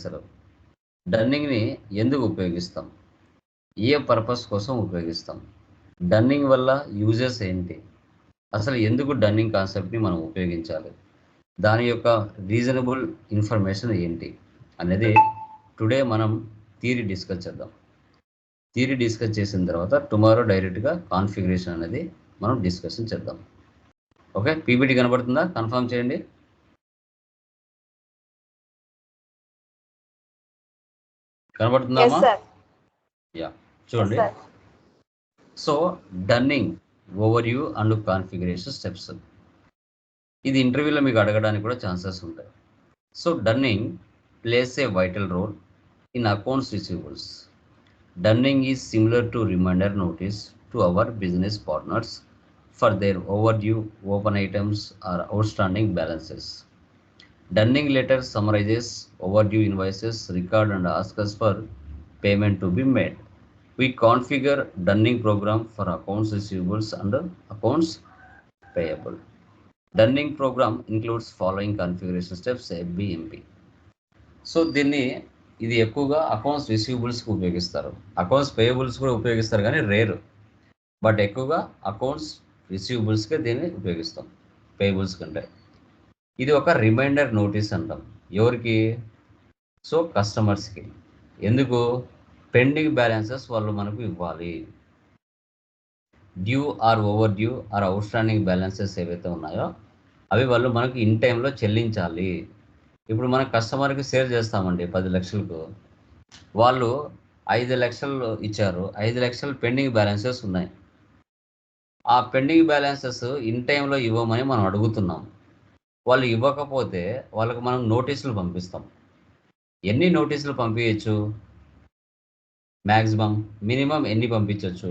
చేస్తారు డన్నింగ్ని ఎందుకు ఉపయోగిస్తాం? ఏ పర్పస్ కోసం ఉపయోగిస్తాం? డన్నింగ్ వల్ల యూజెస్ ఏంటి? అసలు ఎందుకు డన్నింగ్ కాన్సెప్ట్ని మనం ఉపయోగించాలి? దాని యొక్క రీజనబుల్ ఇన్ఫర్మేషన్ ఏంటి? అనేది టుడే మనం థీరీ డిస్కస్ చేద్దాం. థీరీ డిస్కస్ చేసిన తర్వాత టుమారో డైరెక్ట్గా కాన్ఫిగరేషన్ అనేది మనం డిస్కషన్ చేద్దాం. ఓకే పీపీటీ కనబడుతుందా? కన్ఫర్మ్ చేయండి. కనబడుతుందామా యా చూడండి. So dunning overview and configuration steps ఇది ఇంటర్వ్యూలో మీకు అడగడానికి కూడా ఛాన్సెస్ ఉంటాయి. So dunning plays a vital role in accounts receivables dunning is similar to reminder notice to our business partners for their overdue open items or outstanding balances dunning letter summarises overdue invoices record and asks for payment to be made we configure dunning program for accounts receivables and accounts payable dunning program includes following configuration steps FBMP so దీన్ని ఇది ఎక్కువగా accounts రిసీవబుల్స్కి ఉపయోగిస్తారు. Accounts payables కూడా ఉపయోగిస్తారు కానీ రేరు but ఎక్కువగా accounts రిసీవబుల్స్కే దీన్ని ఉపయోగిస్తాం. పేయబుల్స్ కంటే. ఇది ఒక రిమైండర్ నోటీస్ అంటాం. ఎవరికి? సో కస్టమర్స్కి ఎందుకు? పెండింగ్ బ్యాలెన్సెస్ వాళ్ళు మనకు ఇవ్వాలి. Due or overdue or outstanding balances ఏవైతే ఉన్నాయో అవి వాళ్ళు మనకు ఇన్ టైంలో చెల్లించాలి. ఇప్పుడు మనం కస్టమర్కి షేర్ చేస్తామండి పది లక్షలకు. వాళ్ళు ఐదు లక్షలు ఇచ్చారు. ఐదు లక్షలు పెండింగ్ బ్యాలెన్సెస్ ఉన్నాయి. ఆ పెండింగ్ బ్యాలెన్సెస్ ఇన్ టైంలో ఇవ్వమని మనం అడుగుతున్నాం. వాళ్ళు ఇవ్వకపోతే వాళ్ళకు మనం నోటీసులు పంపిస్తాం. ఎన్ని నోటీసులు పంపించచ్చు మ్యాక్సిమం మినిమం ఎన్ని పంపించవచ్చు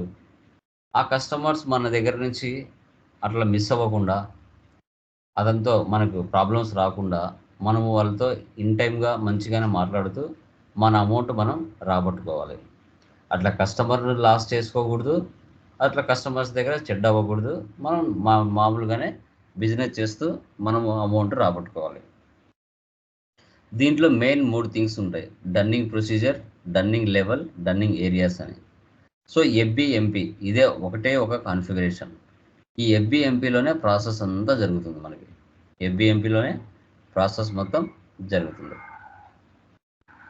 ఆ కస్టమర్స్ మన దగ్గర నుంచి అట్లా మిస్ అవ్వకుండా అదంతో మనకు ప్రాబ్లమ్స్ రాకుండా మనము వాళ్ళతో ఇన్ టైమ్గా మంచిగానే మాట్లాడుతూ మన అమౌంట్ మనం రాబట్టుకోవాలి. అట్లా కస్టమర్ని లాస్ చేసుకోకూడదు. అట్లా కస్టమర్స్ దగ్గర చెడ్డ అవ్వకూడదు మనం మా మామూలుగానే బిజినెస్ చేస్తూ మనము అమౌంట్ రాబట్టుకోవాలి. దీంట్లో మెయిన్ మూడు థింగ్స్ ఉంటాయి. Dunning procedure dunning level dunning areas అని. సో ఎఫ్బిఎంపి ఇదే ఒకటే ఒక కాన్ఫిగరేషన్. ఈ ఎఫ్బిఎంపిలోనే ప్రాసెస్ అంతా జరుగుతుంది మనకి. ఎఫ్బిఎంపిలోనే ప్రాసెస్ మొత్తం జరుగుతుంది.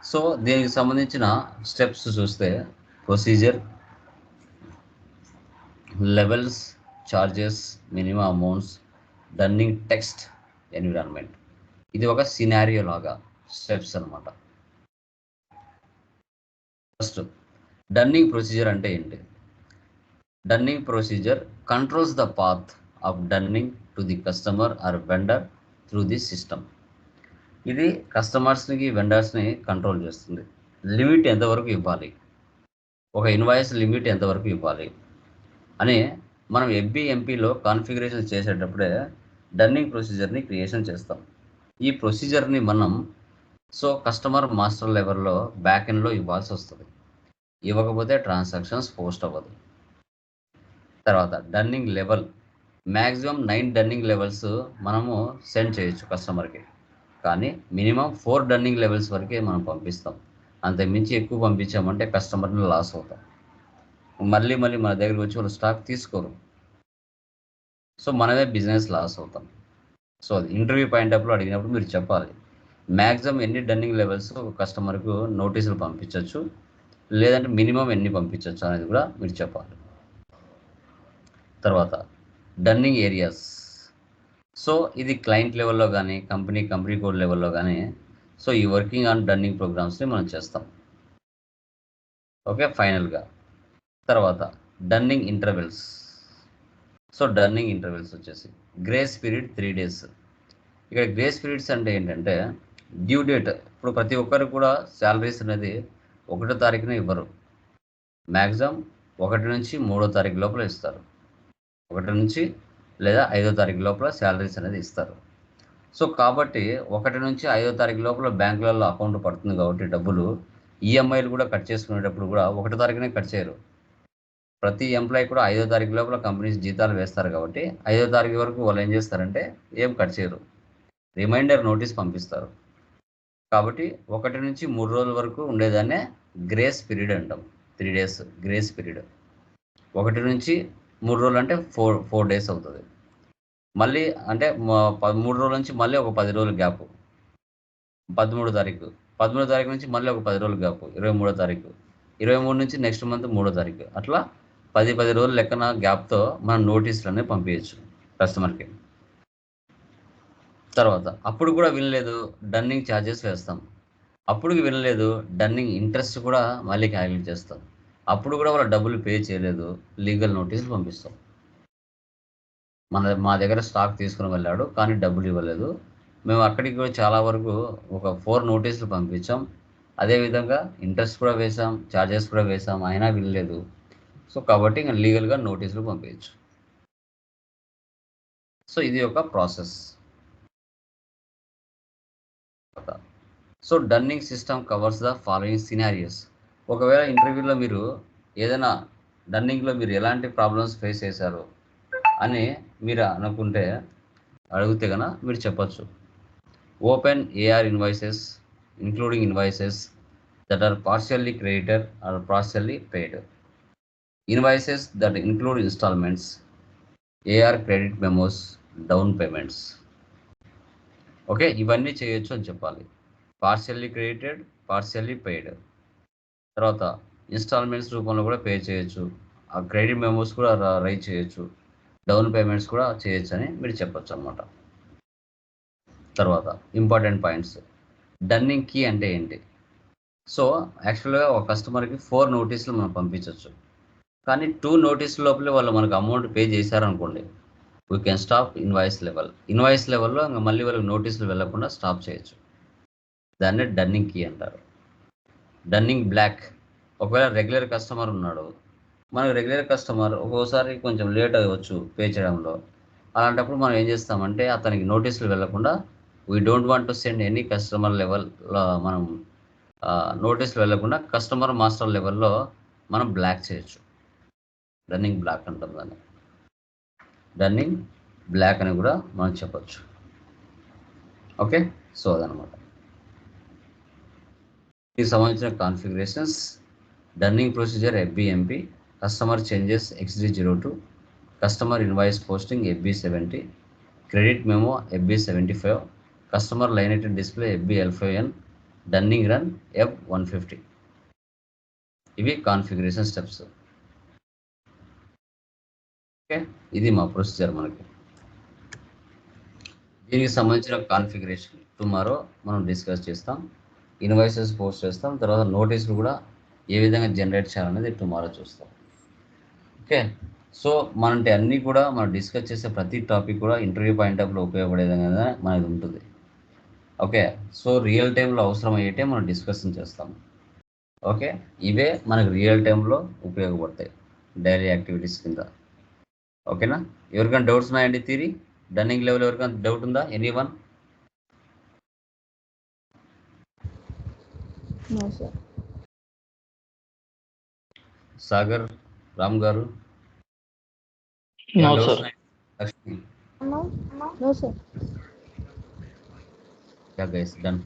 సో దీనికి సంబంధించిన స్టెప్స్ చూస్తే procedure levels charges minimum amounts dunning text environment ఇది ఒక సినారియో లాగా స్టెప్స్ అన్నమాట. ఫస్ట్ డన్నింగ్ ప్రొసీజర్ అంటే ఏంటి? Dunning procedure controls the path of dunning to the customer or vendor through the system ఇది కస్టమర్స్కి వెండర్స్ని కంట్రోల్ చేస్తుంది. లిమిట్ ఎంతవరకు ఇవ్వాలి? ఒక ఇన్వాయిస్ లిమిట్ ఎంతవరకు ఇవ్వాలి? అని మనం ఎఫ్బిఎంపిలో కాన్ఫిగరేషన్ చేసేటప్పుడే డన్నింగ్ ప్రొసీజర్ని క్రియేషన్ చేస్తాం. ఈ ప్రొసీజర్ని మనం సో కస్టమర్ మాస్టర్ లెవెల్లో బ్యాక్ ఎండ్లో ఇవ్వాల్సి వస్తుంది. ఇవ్వకపోతే ట్రాన్సాక్షన్స్ పోస్ట్ అవ్వదు. తర్వాత dunning level maximum nine dunning levels మనము సెండ్ చేయొచ్చు కస్టమర్కి. కానీ మినిమం ఫోర్ డన్నింగ్ లెవెల్స్ వరకే మనం పంపిస్తాం. అంతకు మించి ఎక్కువ పంపించామంటే కస్టమర్ని లాస్ అవుతాం. మళ్ళీ మళ్ళీ మన దగ్గరికి వచ్చి వాళ్ళు స్టాక్ తీసుకోరు. సో మనమే బిజినెస్ లాస్ అవుతాం. సో అది ఇంటర్వ్యూ పాయింట్ ఆఫ్లో అడిగినప్పుడు మీరు చెప్పాలి. మ్యాక్సిమం ఎన్ని డన్నింగ్ లెవెల్స్ ఒక కస్టమర్కు నోటీసులు పంపించవచ్చు లేదంటే మినిమం ఎన్ని పంపించవచ్చు అనేది కూడా మీరు చెప్పాలి. తర్వాత డన్నింగ్ ఏరియాస్. సో ఇది క్లయింట్ లెవెల్లో కానీ కంపెనీ కంపెనీ కోడ్ లెవెల్లో కానీ సో ఈ వర్కింగ్ ఆన్ డన్నింగ్ ప్రోగ్రామ్స్ని మనం చేస్తాం. ఓకే ఫైనల్గా. తర్వాత dunning intervals. So dunning intervals వచ్చేసి. Grace period three days. ఇక్కడ గ్రేస్ పీరియడ్స్ అంటే ఏంటంటే డ్యూ డేట్. ఇప్పుడు ప్రతి ఒక్కరు కూడా శాలరీస్ అనేది ఒకటో తారీఖున ఇవ్వరు. మ్యాక్సిమం ఒకటి నుంచి మూడో తారీఖు లోపల ఇస్తారు. ఒకటి నుంచి లేదా ఐదో తారీఖు లోపల శాలరీస్ అనేది ఇస్తారు. సో కాబట్టి ఒకటి నుంచి ఐదో తారీఖు లోపల బ్యాంకులలో అకౌంట్ పడుతుంది కాబట్టి డబ్బులు ఈఎంఐలు కూడా కట్ చేసుకునేటప్పుడు కూడా ఒకటో తారీఖునే కట్ చేయరు. ప్రతి ఎంప్లాయీ కూడా ఐదో తారీఖు లోపల కంపెనీస్ జీతాలు వేస్తారు కాబట్టి ఐదో తారీఖు వరకు వాళ్ళు ఏం చేస్తారంటే ఏం కట్ చేయరు. రిమైండర్ నోటీస్ పంపిస్తారు. కాబట్టి ఒకటి నుంచి మూడు రోజుల వరకు ఉండేదాన్నే గ్రేస్ పీరియడ్ అంటాం. Three days grace period. ఒకటి నుంచి మూడు రోజులు అంటే ఫోర్ ఫోర్ డేస్ అవుతుంది. మళ్ళీ అంటే మూడు రోజుల నుంచి మళ్ళీ ఒక పది రోజులు గ్యాప్. పదమూడు తారీఖు. పదమూడో తారీఖు నుంచి మళ్ళీ ఒక పది రోజులు గ్యాప్. ఇరవై మూడో తారీఖు. ఇరవై మూడు నుంచి నెక్స్ట్ మంత్ మూడో తారీఖు. అట్లా పది పది రోజులు లెక్కన గ్యాప్తో మనం నోటీసులన్నీ పంపించచ్చు కస్టమర్కి. తర్వాత అప్పుడు కూడా వినలేదు డన్నింగ్ ఛార్జెస్ వేస్తాం. అప్పుడు వినలేదు డన్నింగ్ ఇంట్రెస్ట్ కూడా మళ్ళీ క్యాలిక్యులేట్ చేస్తాం. అప్పుడు కూడా వాళ్ళ డబ్బులు పే చేయలేదు లీగల్ నోటీసులు పంపిస్తాం. మన మా దగ్గర స్టాక్ తీసుకుని వెళ్ళాడు కానీ డబ్బులు ఇవ్వలేదు. మేము అక్కడికి కూడా చాలా వరకు ఒక ఫోర్ నోటీసులు పంపించాం. అదేవిధంగా ఇంట్రెస్ట్ కూడా వేసాం ఛార్జెస్ కూడా వేసాం అయినా వినలేదు. సో కాబట్టి ఇంకా లీగల్గా నోటీసులు పంపించచ్చు సో ఇది ఒక process. So dunning system covers the following scenarios. ఒకవేళ ఇంటర్వ్యూలో మీరు ఏదైనా డన్నింగ్లో మీరు ఎలాంటి ప్రాబ్లమ్స్ ఫేస్ చేశారు అని మీరు అనుకుంటే అడిగితే కనుక మీరు చెప్పచ్చు. Open AR invoices including invoices that are partially creditor or partially paid. Invoices that include instalments AR credit memos down payments okay ఇవన్నీ చేయొచ్చు అని చెప్పాలి. పార్షియల్లీ క్రెడిటెడ్ పార్షియల్లీ పెయిడ్ తర్వాత ఇన్స్టాల్మెంట్స్ రూపంలో కూడా పే చేయొచ్చు. ఆ క్రెడిట్ మెమోస్ కూడా రైట్ చేయొచ్చు. డౌన్ పేమెంట్స్ కూడా చేయొచ్చు అని మీరు చెప్పొచ్చు అనమాట తర్వాత ఇంపార్టెంట్ పాయింట్స్ డన్నింగ్ కీ అంటే ఏంటి? సో యాక్చువల్గా ఒక కస్టమర్కి ఫోర్ నోటీసులు మనం పంపించవచ్చు కానీ టూ నోటీస్ లోపలే వాళ్ళు మనకు అమౌంట్ పే చేశారనుకోండి we can stop invoice level invoice లెవెల్లో ఇంకా మళ్ళీ వాళ్ళకి నోటీసులు వెళ్ళకుండా స్టాప్ చేయొచ్చు. దాన్ని డన్నింగ్ కీ అంటారు. డన్నింగ్ బ్లాక్ ఒకవేళ రెగ్యులర్ కస్టమర్ ఉన్నాడు మనకు రెగ్యులర్ కస్టమర్ ఒక్కోసారి కొంచెం లేట్ అవ్వచ్చు పే చేయడంలో. అలాంటప్పుడు మనం ఏం చేస్తామంటే అతనికి నోటీసులు వెళ్ళకుండా we don't want to send any customer లెవెల్లో మనం నోటీసులు వెళ్ళకుండా కస్టమర్ మాస్టర్ లెవెల్లో మనం బ్లాక్ చేయొచ్చు. రన్నింగ్ బ్లాక్ అంటాం దాన్ని. రన్నింగ్ బ్లాక్ అని కూడా మనం చెప్పచ్చు. ఓకే? సో అదనమాట. ఈ సంబంధించిన configurations dunning procedure FBMP customer changes XD zero two customer invoice posting FB seventy credit memo FB seventy five customer line item display FB L five N dunning run F one fifty. ఇవి configuration steps. ఇది మా procedure మనకి. దీనికి సంబంధించిన configuration tomorrow మనం discuss చేస్తాం. Invoices post చేస్తాం. తర్వాత నోటీసులు కూడా ఏ విధంగా జనరేట్ చేయాలనేది టుమారో చూస్తాం. ఓకే. సో మనంటే అన్నీ కూడా మనం డిస్కస్ చేసే ప్రతి టాపిక్ కూడా ఇంటర్వ్యూ పాయింట్ ఆఫ్లో ఉపయోగపడే విధంగా మనది ఉంటుంది. ఓకే. సో రియల్ టైంలో అవసరం అయ్యేటే మనం డిస్కషన్ చేస్తాం. ఓకే. ఇవే మనకు రియల్ టైంలో ఉపయోగపడతాయి. డైలీ యాక్టివిటీస్ కింద. ఓకేనా? ఎవరికైనా డౌట్స్ ఉన్నాయండి తీరి? డన్నింగ్ లెవెల్ ఎవరికైనా డౌట్ ఉందా? Anyone No, sir. Sagar Ram garu. Done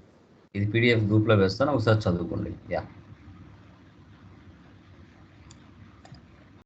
ఇది పీడిఎఫ్ గ్రూప్లో వేస్తాను. ఒకసారి చదువుకోండి. యా